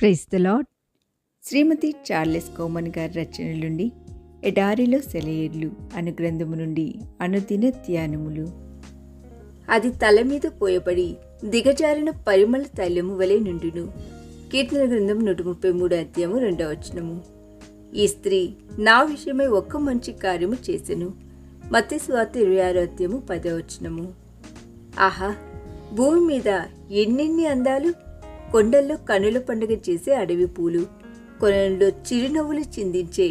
Praise the lord Shrimati Charles common గారి రచన నుండి ఎడారిలో సెలయేర్లు అను గ్రంథము నుండి అనుదిన ధ్యానములు. అది తల మీద పోయబడి దిగజారిన పరిమళ తైలము వలె నుండును. కీర్తన గ్రంథం నూట ముప్పై మూడు అధ్యాయము రెండవ వచనము. ఈ స్త్రీ నా విషయమై ఒక్క మంచి కార్యము చేసెను. మత్తి స్వాత ఇరవై ఆరో అధ్యాయము పదవచనము ఆహా భూమి మీద ఎన్నెన్ని అందాలు? కొండల్లో కనుల పండుగ చేసే అడవి పూలు కొనల్లో చిరునవ్వులు చిందించే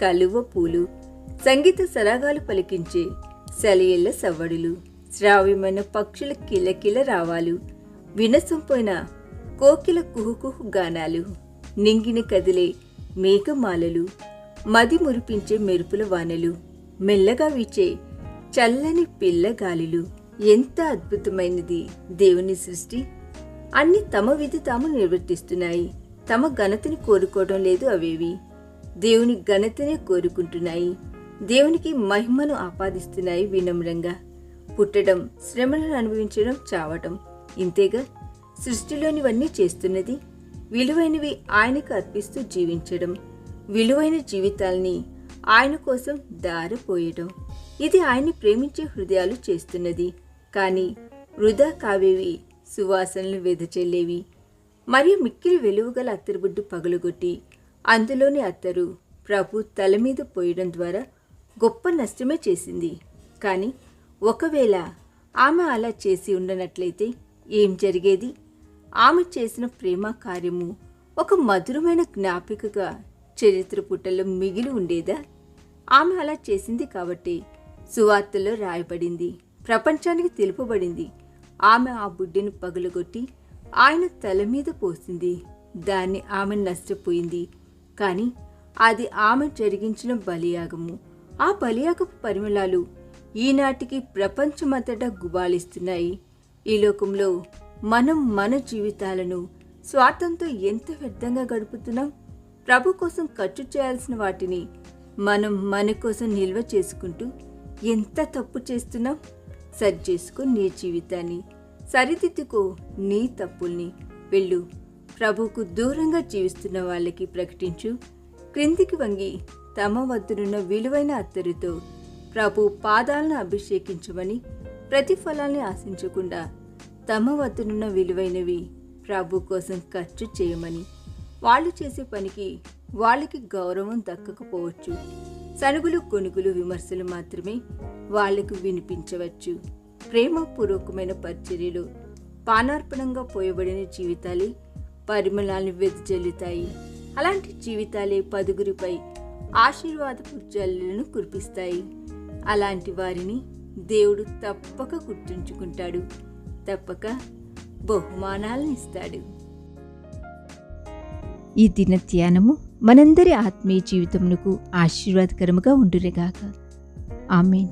కలువ పూలు సంగీత సరాగాలు పలికించే సెలయేళ్ళ సవ్వడులు శ్రావ్యమైన పక్షుల కిలకిల రావాలు వినసొంపోయిన కోకిల కుహుకుహు గానాలు నింగిన కదిలే మేఘమాలలు మది మురిపించే మెరుపుల వానలు మెల్లగా వీచే చల్లని పిల్లగాలిలు ఎంత అద్భుతమైనది దేవుని సృష్టి! అన్ని తమ విధి తాము నిర్వర్తిస్తున్నాయి. తమ ఘనతని కోరుకోవడం లేదు అవేవి. దేవుని ఘనతనే కోరుకుంటున్నాయి. దేవునికి మహిమను ఆపాదిస్తున్నాయి వినమ్రంగా. పుట్టడం శ్రమలను అనుభవించడం చావటం. ఇంతేగా సృష్టిలోనివన్నీ చేస్తున్నది విలువైనవి ఆయనకు అర్పిస్తూ జీవించడం. విలువైన జీవితాల్ని ఆయన కోసం దారిపోయడం ఇది ఆయన్ని ప్రేమించే హృదయాలు చేస్తున్నది. కానీ వృధా కావేవి సువాసనలు వెదచెల్లేవి మరియు మిక్కిలి వెలువగల అత్తరుబుడ్డు పగులుగొట్టి అందులోని అత్తరు ప్రభు తల మీద పోయడం ద్వారా గొప్ప నష్టమే చేసింది. కానీ ఒకవేళ ఆమె అలా చేసి ఉండనట్లయితే ఏం జరిగేది? ఆమె చేసిన ప్రేమ కార్యము ఒక మధురమైన జ్ఞాపికగా చరిత్ర పుటల్లో మిగిలి ఉండేదా? ఆమె అలా చేసింది కాబట్టి సువార్తలో రాయబడింది ప్రపంచానికి తెలుపబడింది ఆమె ఆ బుడ్డిని పగులగొట్టి ఆయన తల మీద పోసింది. దాన్ని ఆమె నష్టపోయింది. కానీ అది ఆమె జరిగించిన బలియాగము. ఆ బలియాగపు పరిమళాలు ఈనాటికి ప్రపంచమంతటా గుబాళిస్తున్నాయి ఈ లోకంలో మనం మన జీవితాలను స్వార్థంతో ఎంత వ్యర్థంగా గడుపుతున్నాం? ప్రభు కోసం ఖర్చు చేయాల్సిన వాటిని మనం మన కోసం నిల్వ చేసుకుంటూ ఎంత తప్పు చేస్తున్నాం? సరి చేసుకో నీ జీవితాన్ని సరిదిద్దుకో నీ తప్పుల్ని. వెళ్ళు. ప్రభుకు దూరంగా జీవిస్తున్న వాళ్ళకి ప్రకటించు. క్రిందికి వంగి తమ వద్దనున్న విలువైన అత్తరుతో ప్రభు పాదాలను అభిషేకించమని ప్రతిఫలాన్ని ఆశించకుండా తమ వద్దనున్న విలువైనవి ప్రభు కోసం ఖర్చు చేయమని వాళ్ళు చేసే పనికి వాళ్ళకి గౌరవం దక్కకపోవచ్చు. సనుగులు కొనుగులు విమర్శలు మాత్రమే వాళ్ళకు వినిపించవచ్చు. ప్రేమపూర్వకమైన పరిచర్యలు పానార్పణంగా పోయబడిన జీవితాలే పరిమళాలను వెదజల్లుతాయి. అలాంటి జీవితాలే పదుగురిపై ఆశీర్వాదపు జల్లులను కురిపిస్తాయి. అలాంటి వారిని దేవుడు తప్పక గుర్తుంచుకుంటాడు. తప్పక బహుమానాలను ఇస్తాడు. ఈ దిన ధ్యానము మనందరి ఆత్మీయ జీవితమునకు ఆశీర్వాదకరముగా ఉండురేగాక ఆమెన్.